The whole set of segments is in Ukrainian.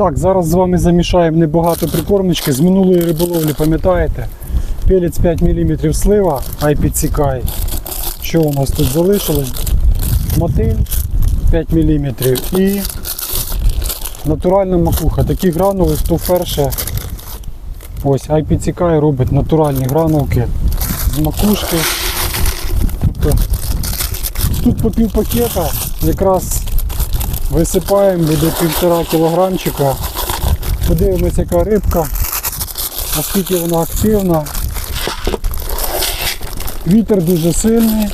Так, зараз з вами замішаємо небагато прикормочки. З минулої риболовлі, пам'ятаєте? Пелець 5 мм слива, ай підсікай. Що у нас тут залишилось? Мотиль 5 мм і натуральна макуха. Такі гранули, хто вперше ось ай підсікай робить натуральні гранулки з макушки. Тобто, тут по пів пакета якраз висипаємо, буде півтора кілограмчика. Подивимось, яка рибка, наскільки вона активна. Вітер дуже сильний.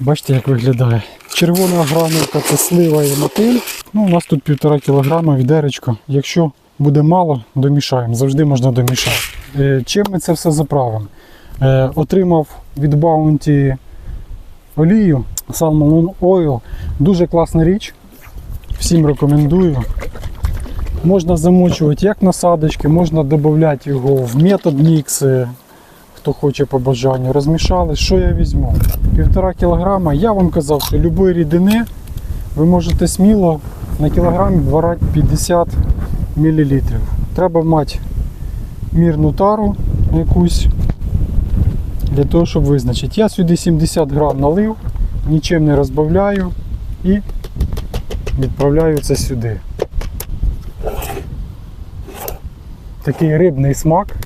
Бачите, як виглядає. Червона гранулка це слива і мотиль. Ну, у нас тут півтора кілограма відеречко. Якщо буде мало, домішаємо. Завжди можна домішати. Е, Чим ми це все заправимо? Е, Отримав від Bounty олію Salmon Oil. Дуже класна річ. Всім рекомендую. Можна замочувати як насадочки, можна додати його в метод мікси, хто хоче по бажанню. Розмішали. Що я візьму? Півтора кілограма. Я вам казав, що любої рідини ви можете сміло на кілограмі брати 50 мл. Треба мати мірну тару якусь для того, щоб визначити. Я сюди 70 грам налив, нічим не розбавляю і відправляю це сюди. Такий рибний смак.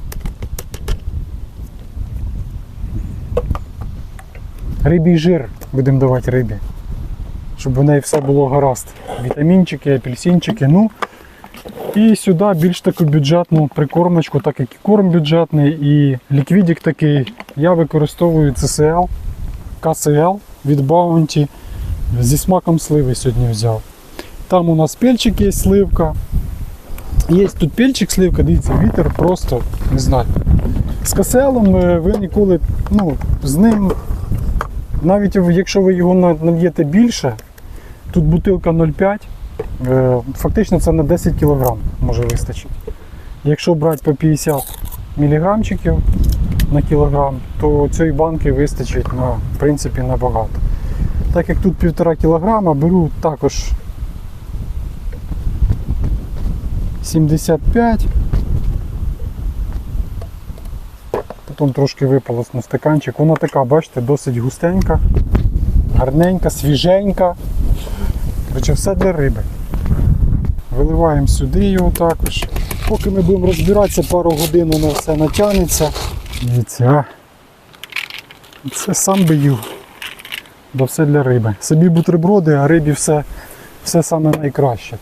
Рибій жир будемо давати рибі, щоб у неї все було гаразд. Вітамінчики, апельсинчики. Ну, і сюди більш таку бюджетну прикормочку, так як і корм бюджетний, і ліквідик такий. Я використовую CCL, KCL від Bounty. Зі смаком сливи сьогодні взяв. Там у нас пельчик є сливка. Є тут пельчик, сливка, дивіться, вітер просто не знаю. З каселом е, ви ніколи, ну, з ним, навіть якщо ви його на- нальєте більше, тут бутилка 0,5, е, фактично це на 10 кг може вистачити. Якщо брати по 50 мг на кілограм, то цієї банки вистачить на, в принципі, набагато. Так як тут 1,5 кг, беру також 75. Потім трошки випалось на стаканчик. Вона така, бачите, досить густенька, гарненька, свіженька. Коротше, все для риби. Виливаємо сюди його також. Поки ми будемо розбиратися, пару годин воно все натягнеться. Дивіться, а. Це сам би їв. Бо все для риби. Собі бутерброди, а рибі все, все саме найкраще.